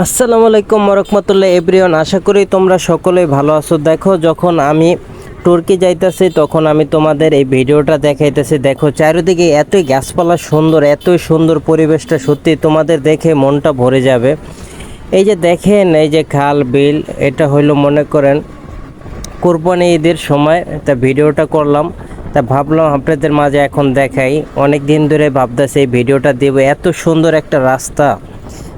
আসসালামু আলাইকুম রহমতুল্লাহ এভরিওয়ান, আশা করি তোমরা সকলেই ভালো আছো। দেখো, যখন আমি তুর্কি যাইতেছি, তখন আমি তোমাদের এই ভিডিওটা দেখাইতেছি। দেখো, চারিদিকে এতই গাছপালা সুন্দর, এতই সুন্দর পরিবেশটা, সত্যি তোমাদের দেখে মনটা ভরে যাবে। এই যে দেখেন, এই যে খাল, বিল, এটা হইল মনে করেন কোরবানি ঈদের সময়। তা ভিডিওটা করলাম, তা ভাবলাম আপনাদের মাঝে এখন দেখাই। অনেক দিন ধরে ভাবতেছি এই ভিডিওটা দেবো। এত সুন্দর একটা রাস্তা।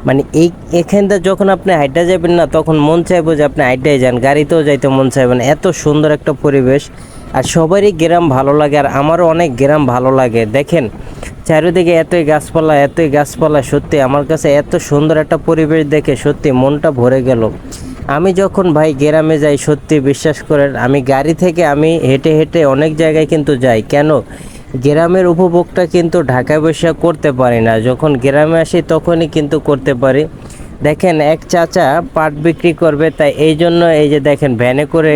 মানে এই এখানটা যখন আপনি হাইটা যাবেন না, তখন মন চাইব যে আপনি হাইটাই যান, গাড়িতেও যাইতে মন চাইবেন এত সুন্দর একটা পরিবেশ। আর সবারই গ্রাম ভালো লাগে, আর আমারও অনেক গ্রাম ভালো লাগে। দেখেন, চারিদিকে এতই গাছপালা এতই গাছপালা, সত্যি আমার কাছে এত সুন্দর একটা পরিবেশ দেখে সত্যি মনটা ভরে গেল। আমি যখন ভাই গ্রামে যাই, সত্যি বিশ্বাস করেন, আমি গাড়ি থেকে আমি হেঁটে হেঁটে অনেক জায়গায় কিন্তু যাই। কেন? গ্রামের উপভোগটা কিন্তু ঢাকায় বসে করতে পারি না। যখন গ্রামে আসি তখনই কিন্তু করতে পারি। দেখেন, এক চাচা পাট বিক্রি করবে, তাই এই জন্য এই যে দেখেন, ভ্যানে করে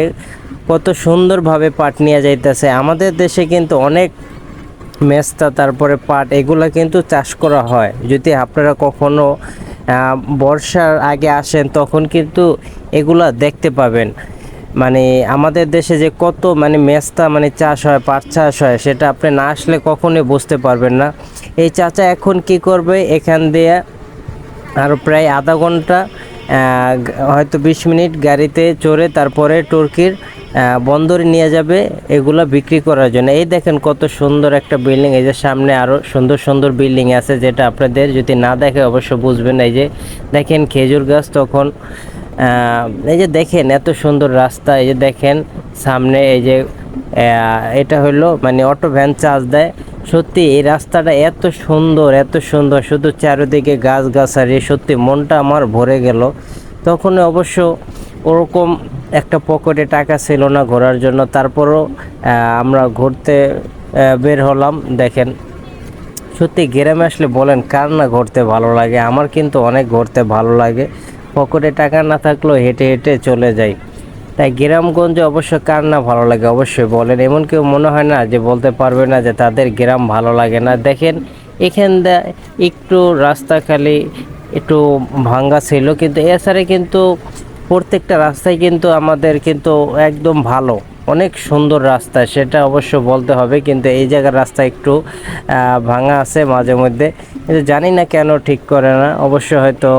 কত সুন্দরভাবে পাট নিয়ে যাইতেছে। আমাদের দেশে কিন্তু অনেক মেস্তা, তারপরে পাট, এগুলা কিন্তু চাষ করা হয়। যদি আপনারা কখনো বর্ষার আগে আসেন, তখন কিন্তু এগুলা দেখতে পাবেন। মানে আমাদের দেশে যে কত মানে মেস্তা মানে চাষ হয় পাট চাষ হয় সেটা আপনি না আসলে কখনোই বুঝতে পারবেন না। এই চাচা এখন কি করবে? এখান দিয়ে আরও প্রায় আধা ঘণ্টা হয়তো বিশ মিনিট গাড়িতে চড়ে তারপরে তুর্কির আহ, বন্দরে নিয়ে যাবে এগুলো বিক্রি করার জন্য। এই দেখেন কত সুন্দর একটা বিল্ডিং এই যে সামনে আরও সুন্দর সুন্দর বিল্ডিং আছে যেটা আপনাদের যদি না দেখে অবশ্য বুঝবেন। এই যে দেখেন খেজুর গাছ তখন এই যে দেখেন এত সুন্দর রাস্তা, এই যে দেখেন সামনে এই যে এটা হলো মানে অটো ভ্যান চার্জ দেয়। সত্যি এই রাস্তাটা এত সুন্দর এত সুন্দর, শুধু চারিদিকে গাছ গাছারি সত্যি মনটা আমার ভরে গেল। তখন অবশ্য ওরকম একটা পকেটে টাকা ছিল না ঘোরার জন্য, তারপরও আমরা ঘুরতে বের হলাম। দেখেন, সত্যি গ্রামে আসলে বলেন কার না ঘুরতে ভালো লাগে? আমার কিন্তু অনেক ঘুরতে ভালো লাগে। পকেটে টাকা না থাকলেও হেঁটে হেঁটে চলে যাই। তাই গ্রামগঞ্জে অবশ্য কার না ভালো লাগে অবশ্যই বলেন। এমন কেউ মনে হয় না যে বলতে পারবে না যে তাদের গ্রাম ভালো লাগে না। দেখেন, এখান একটু রাস্তা খালি, একটু ভাঙ্গা ছিল কিন্তু এছাড়া কিন্তু প্রত্যেকটা রাস্তায় কিন্তু আমাদের কিন্তু একদম ভালো। অনেক সুন্দর রাস্তা, সেটা অবশ্য বলতে হবে। কিন্তু এই জায়গার রাস্তা একটু ভাঙা আছে মাঝে মধ্যে। কিন্তু জানি না কেন ঠিক করে না। অবশ্য হয়তো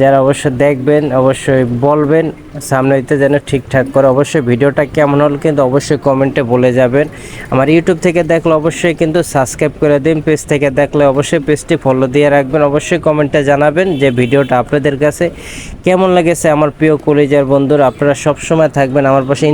যারা অবশ্যই দেখবেন, অবশ্যই বলবেন, সামনে হইতে যেন ঠিকঠাক করে। অবশ্যই ভিডিওটা কেমন হল কিন্তু অবশ্যই কমেন্টে বলে যাবেন। আমার ইউটিউব থেকে দেখলে অবশ্যই কিন্তু সাবস্ক্রাইব করে দিন পেজ থেকে দেখলে অবশ্যই পেজটি ফলো দিয়ে রাখবেন। অবশ্যই কমেন্টে জানাবেন যে ভিডিওটা আপনাদের কাছে কেমন লেগেছে। আমার প্রিয় কলেজের বন্ধুরা, আপনারা সবসময় থাকবেন আমার পাশে।